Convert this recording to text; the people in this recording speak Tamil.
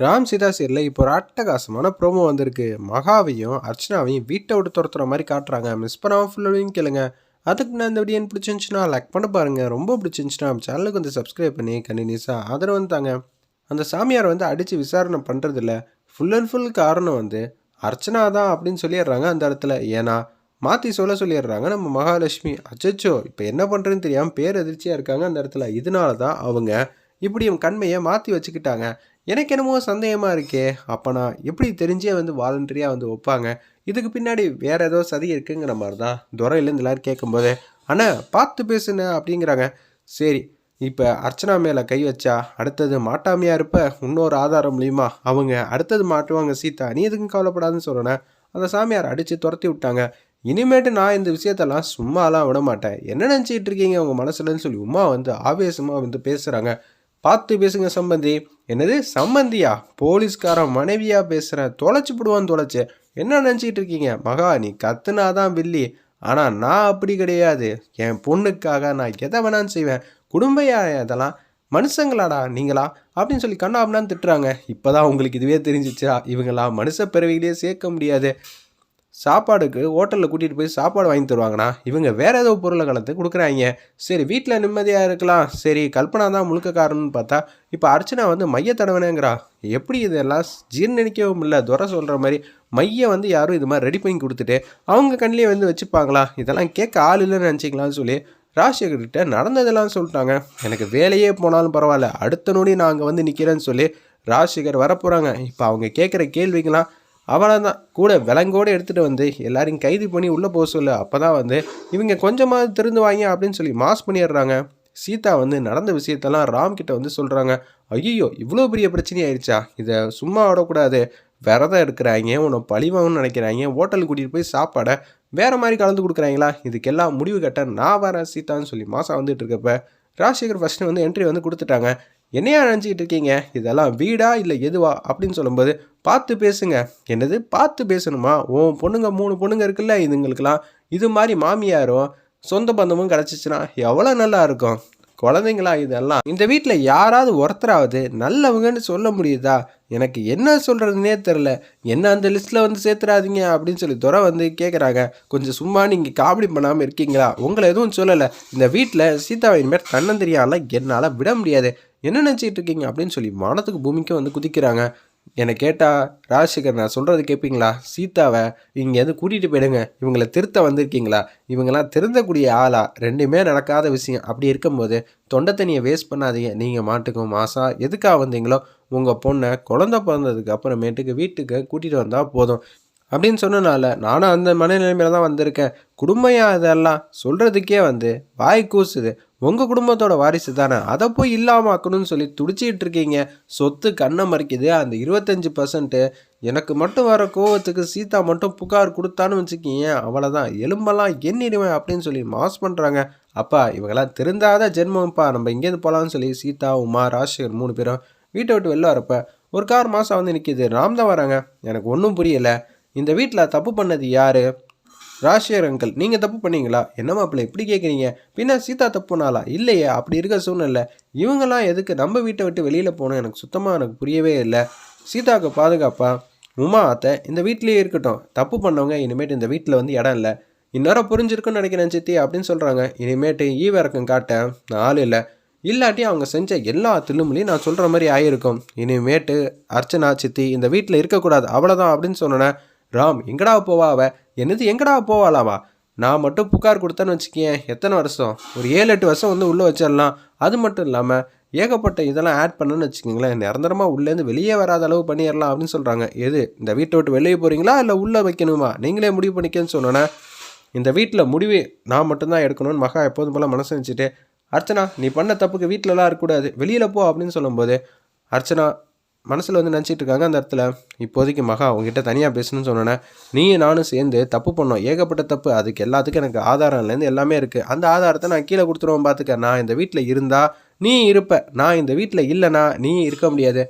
ராம் சீதா சீரியலில் இப்போ ஒரு அட்டகாசமான ப்ரோமோ வந்திருக்கு. மகாவையும் அர்ச்சனாவையும் வீட்டை விட்டு துரத்துற மாதிரி காட்டுறாங்க. மிஸ் பண்ணாமல் ஃபுல்லாக கேளுங்க. அதுக்கு நான் இந்த வீடியோ பிடிச்சிருந்துச்சுன்னா லைக் பண்ண பாருங்கள் ரொம்ப பிடிச்சிருந்துச்சுன்னா சேனலுக்கு வந்து சப்ஸ்கிரைப் பண்ணி கண்டினியூஸாக ஆதரவு வந்தாங்க அந்த சாமியார் வந்து அடித்து விசாரணை பண்ணுறதில்ல ஃபுல் அண்ட் ஃபுல் காரணம் வந்து அர்ச்சனா தான் அப்படின்னு சொல்லிடுறாங்க அந்த இடத்துல. ஏன்னா மாற்றி சொல்ல சொல்லிடுறாங்க நம்ம மகாலட்சுமி. அச்சச்சோ இப்போ என்ன பண்ணுறதுன்னு தெரியாமல் பேர் அதிர்ச்சியாக இருக்காங்க அந்த இடத்துல. இதனால தான் அவங்க இப்படி இவன் கண்மையை மாற்றி வச்சுக்கிட்டாங்க. எனக்கு என்னமோ சந்தேகமாக இருக்கே. அப்போனா எப்படி தெரிஞ்சே வந்து வாலண்டரியாக வந்து வைப்பாங்க? இதுக்கு பின்னாடி வேறு ஏதோ சதி இருக்குங்கிற மாதிரி தான் துறையிலேருந்து எல்லாரும் கேட்கும்போது அண்ணா பார்த்து பேசுன அப்படிங்கிறாங்க. சரி இப்போ அர்ச்சனா மேலே கை வச்சா அடுத்தது மாட்டாமையாக இருப்ப? இன்னொரு ஆதாரம் மூலியமா அவங்க அடுத்தது மாட்டுவாங்க. சீதா நீ எதுக்கும் கவலைப்படாதுன்னு சொல்லணும் அந்த சாமியார் அடித்து துரத்தி விட்டாங்க. இனிமேட்டு நான் இந்த விஷயத்தெல்லாம் சும்மாலாம் விட மாட்டேன். என்ன நினச்சிட்டு இருக்கீங்க? உங்கள் மனசுலன்னு சொல்லி உமா வந்து ஆவேசமாக வந்து பேசுகிறாங்க பார்த்து பேசுங்க சம்பந்தி. என்னது சம்பந்தியா? போலீஸ்காரன் மனைவியா பேசுகிறேன் தொலைச்சி போடுவான் தொலைச்சு. என்ன நினச்சிட்டு இருக்கீங்க? மகா நீ கத்துனாதான் வில்லி. ஆனால் நான் அப்படி கிடையாது. என் பொண்ணுக்காக நான் எதை வேணாலும் செய்வேன். குடும்பையா இதெல்லாம்? மனுஷங்களாடா நீங்களா? அப்படின்னு சொல்லி கண்ணா அப்படின்னு திட்டுறாங்க. இப்போதான் உங்களுக்கு இதுவே தெரிஞ்சிச்சா? இவங்களா மனுஷ பிறவிகளே சேர்க்க முடியாது. சாப்பாடுக்கு ஹோட்டலில் கூட்டிகிட்டு போய் சாப்பாடு வாங்கி தருவாங்கண்ணா. இவங்க வேறு ஏதோ பொருளை கலந்து கொடுக்குறாங்க. சரி வீட்டில் நிம்மதியாக இருக்கலாம். சரி கல்பனா தான் முழுக்க காரணம்னு பார்த்தா இப்போ அர்ச்சனா வந்து மைய தடவனேங்கிறா. எப்படி இதெல்லாம் ஜீர்ணிக்கவும் இல்லை துறை சொல்கிற மாதிரி மைய வந்து யாரும் இது மாதிரி ரெடி பண்ணி கொடுத்துட்டு அவங்க கண்ணிலே வந்து வச்சுப்பாங்களா? இதெல்லாம் கேட்க ஆள் இல்லைன்னு நினச்சிக்கலாம்னு சொல்லி ராஜசேகர்கிட்ட நடந்ததெல்லாம் சொல்லிட்டாங்க. எனக்கு வேலையே போனாலும் பரவாயில்ல அடுத்த நொடி நான் அங்கே வந்து நிற்கிறேன்னு சொல்லி ராஜசேகர் வரப்போகிறாங்க இப்போ அவங்க கேட்குற கேள்விக்கெல்லாம் அவனை தான் கூட விலங்கோடு எடுத்துகிட்டு வந்து எல்லாரையும் கைது பண்ணி உள்ளே போக சொல்லு. அப்போ தான் வந்து இவங்க கொஞ்சமாக திருந்து வாங்க அப்படின்னு சொல்லி மாஸ் பண்ணிடுறாங்க. சீதா வந்து நடந்த விஷயத்தெல்லாம் ராம் கிட்ட வந்து சொல்கிறாங்க ஐயோ இவ்வளோ பெரிய பிரச்சனை ஆயிடுச்சா? இதை சும்மா விடக்கூடாது. விரதம் எடுக்கிறாங்க உன்னை பழிவாங்கன்னு நினைக்கிறாங்க. ஹோட்டலுக்கு கூட்டிகிட்டு போய் சாப்பாடை வேறு மாதிரி கலந்து கொடுக்குறாங்களா? இதுக்கெல்லாம் முடிவு கட்ட நான் வரேன் சீதான்னு சொல்லி மாதம் வந்துட்டு இருக்கப்ப ராஜசேகர் ஃபஸ்ட்டு வந்து என்ட்ரி வந்து கொடுத்துட்டாங்க. என்னையா நினச்சிக்கிட்டு இருக்கீங்க? இதெல்லாம் வீடா இல்லை எதுவா? அப்படின்னு சொல்லும்போது பார்த்து பேசுங்க. என்னது? பார்த்து பேசணுமா? உன் பொண்ணுங்க மூணு பொண்ணுங்க இருக்குல்ல இதுங்களுக்கெல்லாம். இது மாதிரி மாமியாரும் சொந்த பந்தமும் கிடச்சிச்சின்னா எவ்வளோ நல்லா இருக்கும். குழந்தைங்களா இதெல்லாம்? இந்த வீட்டில் யாராவது ஒருத்தராவது நல்லவங்கன்னு சொல்ல முடியுதா? எனக்கு என்ன சொல்கிறதுனே தெரில என்ன அந்த லிஸ்ட்டில் வந்து சேர்த்துறாதீங்க அப்படின்னு சொல்லி துறை வந்து கேட்குறாங்க கொஞ்சம் சும்மா நீங்கள் காமெடி பண்ணாமல் இருக்கீங்களா? உங்களை எதுவும் சொல்லலை. இந்த வீட்டில் சீதாவை இனிமேல் தன்னந்தெரியாமல் என்னால் விட முடியாது. என்ன நினச்சிட்டு இருக்கீங்க அப்படின்னு சொல்லி வானத்துக்கு பூமிக்கும் வந்து குதிக்கிறாங்க. என்னை கேட்டால் ராஜசேகர் நான் சொல்கிறது கேட்பீங்களா சீதாவை இங்கே எது கூட்டிகிட்டு போயிடுங்க. இவங்களை திருத்த வந்திருக்கீங்களா? இவங்கெல்லாம் திருந்தக்கூடிய ஆளா? ரெண்டுமே நடக்காத விஷயம். அப்படி இருக்கும்போது தொண்டை தண்ணியை வேஸ்ட் பண்ணாதீங்க. நீங்கள் மாட்டுக்கும் மாசா எதுக்காக வந்தீங்களோ உங்கள் பொண்ணை குழந்த பிறந்ததுக்கு அப்புறமேட்டுக்கு வீட்டுக்கு கூட்டிகிட்டு வந்தால் போதும். அப்படின்னு சொன்னனால நானும் அந்த மனநிலைமையில தான் வந்திருக்கேன். குடும்பம் இதெல்லாம்? சொல்கிறதுக்கே வந்து வாய் கூசுது. உங்கள் குடும்பத்தோட வாரிசு தானே? அதை போய் இல்லாமல் ஆக்கணும்னு சொல்லி துடிச்சிக்கிட்டு இருக்கீங்க. சொத்து கண்ணை மறைக்குது. அந்த இருபத்தஞ்சி பர்சன்ட்டு எனக்கு மட்டும் வர கோவத்துக்கு சீதா மட்டும் புகார் கொடுத்தான்னு வச்சுக்கிங்க. அவ்வளோதான் எலும்பெல்லாம் எண்ணிடுவேன் அப்படின்னு சொல்லி மாஸ் பண்ணுறாங்க அப்பா இவங்கெல்லாம் திருந்தாத ஜென்மம்ப்பா. நம்ம இங்கேருந்து போகலான்னு சொல்லி சீதா உமா ராஜசேகர் மூணு பேரும் வீட்டை விட்டு வெளில வரப்ப ஒரு கார் மாதம் வந்து நிற்கிது ராம் தான் வராங்க. எனக்கு ஒன்றும் புரியலை. இந்த வீட்டில் தப்பு பண்ணது யார்? ராஜ்ஷேர் அங்கிள் நீங்கள் தப்பு பண்ணீங்களா? என்ன மாப்பிள்ள இப்படி கேட்குறீங்க பின்ன சீதா தப்புனாலா இல்லையே அப்படி இருக்க சூழ்நிலை. இவங்கெல்லாம் எதுக்கு நம்ம வீட்டை விட்டு வெளியில் போகணும் எனக்கு சுத்தமாக எனக்கு புரியவே இல்லை. சீதாவுக்கு பாதுகாப்பா? உமா அத்தை இந்த வீட்லேயே இருக்கட்டும். தப்பு பண்ணவங்க இனிமேட்டு இந்த வீட்டில் வந்து இடம் இல்லை. இந்நேரம் புரிஞ்சிருக்குன்னு நினைக்கிறேன் சித்தி அப்படின்னு சொல்கிறாங்க இனிமேட்டு ஈவிறக்கம் காட்டேன். நான் ஆள் இல்லை. இல்லாட்டி அவங்க செஞ்ச எல்லா தில்லுமலையும் நான் சொல்கிற மாதிரி ஆகிருக்கும் இனிமேட்டு அர்ச்சனா சித்தி இந்த வீட்டில் இருக்கக்கூடாது. அவ்வளோதான் அப்படின்னு சொன்னேன். ராம் எங்கடா போவா அவ? என்னது எங்கடா போவாளாவா நான் மட்டும் புகார் கொடுத்தேன்னு வச்சுக்கேன் எத்தனை வருஷம்? ஒரு ஏழு எட்டு வருஷம் வந்து உள்ளே வச்சிடலாம். அது மட்டும் இல்லாமல் ஏகப்பட்ட இதெல்லாம் ஆட் பண்ணுன்னு வச்சுக்கோங்களேன் நிரந்தரமாக உள்ளேருந்து வெளியே வராத அளவு பண்ணிடலாம் அப்படின்னு சொல்கிறாங்க எது இந்த வீட்டை விட்டு வெளியே போகிறீங்களா இல்லை உள்ளே வைக்கணுமா? நீங்களே முடிவு பண்ணிக்கன்னு சொன்னோன்னே இந்த வீட்டில் முடிவு நான் மட்டும்தான் எடுக்கணும்னு மகா எப்போதும் போல் மனசு வச்சுட்டு அர்ச்சனா நீ பண்ண தப்புக்கு வீட்டிலலாம் இருக்கக்கூடாது. வெளியில் போ அப்படின்னு சொல்லும்போது அர்ச்சனா மனசில் வந்து நினச்சிட்டு இருக்காங்க அந்த இடத்துல. இப்போதைக்கு மகா உங்ககிட்ட தனியாக பேசணும்னு சொன்னோன்னே நீயும் நானும் சேர்ந்து தப்பு பண்ணோம். ஏகப்பட்ட தப்பு. அதுக்கு எல்லாத்துக்கும் எனக்கு ஆதாரம்லேருந்து எல்லாமே இருக்குது அந்த ஆதாரத்தை நான் கீழே கொடுத்துருவோம் பார்த்துக்க நான் இந்த வீட்டில் இருந்தால் நீ இருப்ப. நான் இந்த வீட்டில் இல்லைனா நீ இருக்க முடியாது.